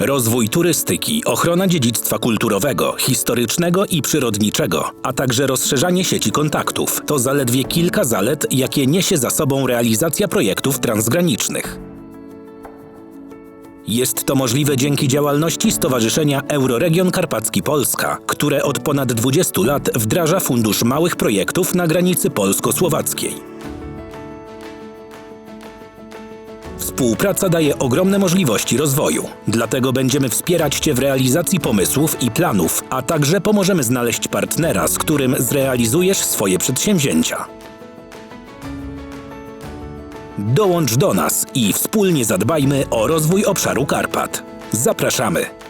Rozwój turystyki, ochrona dziedzictwa kulturowego, historycznego i przyrodniczego, a także rozszerzanie sieci kontaktów to zaledwie kilka zalet, jakie niesie za sobą realizacja projektów transgranicznych. Jest to możliwe dzięki działalności Stowarzyszenia Euroregion Karpacki Polska, które od ponad 20 lat wdraża Fundusz Małych Projektów na granicy polsko-słowackiej. Współpraca daje ogromne możliwości rozwoju, dlatego będziemy wspierać Cię w realizacji pomysłów i planów, a także pomożemy znaleźć partnera, z którym zrealizujesz swoje przedsięwzięcia. Dołącz do nas i wspólnie zadbajmy o rozwój obszaru Karpat. Zapraszamy!